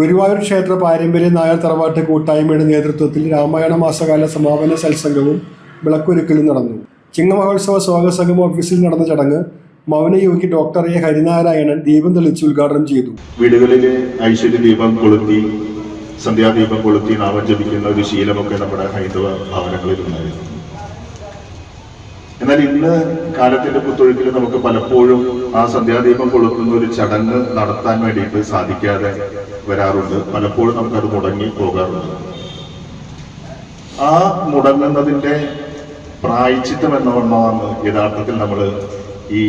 ഗുരുവായൂർ ക്ഷേത്ര പാരമ്പര്യ നായർ തറവാട്ട് കൂട്ടായ്മയുടെ നേതൃത്വത്തിൽ രാമായണ മാസകാല സമാപന സത്സംഗവും വിളക്കൊരുക്കലും നടന്നു. ചിങ്ങമഹോത്സവ സ്വാഗത സംഘം ഓഫീസിൽ നടന്ന ചടങ്ങ് മൗനയോഗി ഡോക്ടർ എ ഹരിനാരായണൻ ദീപം തെളിച്ച് ഉദ്ഘാടനം ചെയ്തു. വീടുകളിൽ ഐശ്വര്യ ദീപം കൊളുത്തി സന്ധ്യാദീപം കൊളുത്തി നാമം ജപിക്കുന്ന ഒരു ശീലമൊക്കെ നമ്മുടെ ഹൈന്ദവ ഭവനങ്ങളിൽ ഉണ്ടായിരുന്നു എന്നാൽ ഇന്ന് കാലത്തിന്റെ കുത്തൊഴുക്കിൽ നമുക്ക് പലപ്പോഴും ആ സന്ധ്യാദീപം കൊളുത്തുന്ന ഒരു ചടങ്ങ് നടത്താൻ വേണ്ടിയിട്ട് സാധിക്കാതെ വരാറുണ്ട്. പലപ്പോഴും നമുക്കത് മുടങ്ങി പോകാറുണ്ട്. ആ മുടങ്ങുന്നതിന്റെ പ്രായച്ചിത്തം എന്നവണ്ണമാണ് യഥാർത്ഥത്തിൽ നമ്മൾ ഈ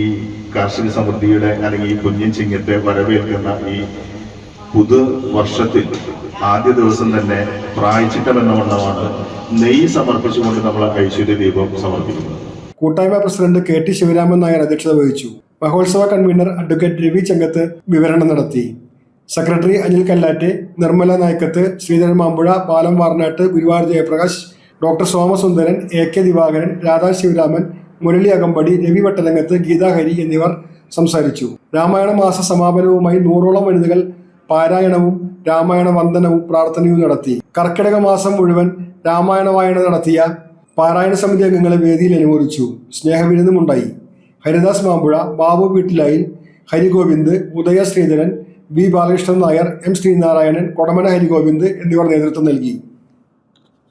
കാർഷിക സമൃദ്ധിയുടെ അല്ലെങ്കിൽ ഈ കുഞ്ഞിൻ ചിങ്ങത്തെ വരവേൽക്കുന്ന ഈ പുതു വർഷത്തിൽ ആദ്യ ദിവസം തന്നെ പ്രായച്ചിത്തം എന്നവണ്ണമാണ് നെയ്യ് സമർപ്പിച്ചുകൊണ്ട് നമ്മൾ ഐശ്വര്യ ദീപം സമർപ്പിക്കുന്നത്. കൂട്ടായ്മ president K T Sivaraman Nair അധ്യക്ഷത വഹിച്ചു. മഹോത്സവ കൺവീനർ അഡ്വക്കേറ്റ് രവി ചെങ്കത്ത് വിവരണം നടത്തി. സെക്രട്ടറി അനിൽ കല്ലാറ്റ് നിർമ്മല നായ്ക്കത്ത് ശ്രീധരൻ മാമ്പുഴ പാലം Varnat Guruvayur Jayaprakash doctor Somasundaran A K Divakaran Radha Sivaraman Murali Akampadi Ravi Vattalangath ഗീതാഹരി എന്നിവർ സംസാരിച്ചു. രാമായണ മാസ സമാപനവുമായി നൂറോളം വനിതകൾ പാരായണവും രാമായണ വന്ദനവും പ്രാർത്ഥനയും നടത്തി. കർക്കിടക മാസം മുഴുവൻ രാമായണ വായന നടത്തിയ പാരായണ സമിതി അംഗങ്ങളെ വേദിയിൽ അനുമോദിച്ചു. സ്നേഹവിരുന്നുമുണ്ടായി. ഹരിദാസ് മാമ്പുഴ ബാബു വീട്ടിലായി ഹരിഗോവിന്ദ് ഉദയ ശ്രീധരൻ വി ബാലകൃഷ്ണൻ നായർ എം ശ്രീനാരായണൻ കൊടമന ഹരിഗോവിന്ദ് എന്നിവർ നേതൃത്വം നൽകി.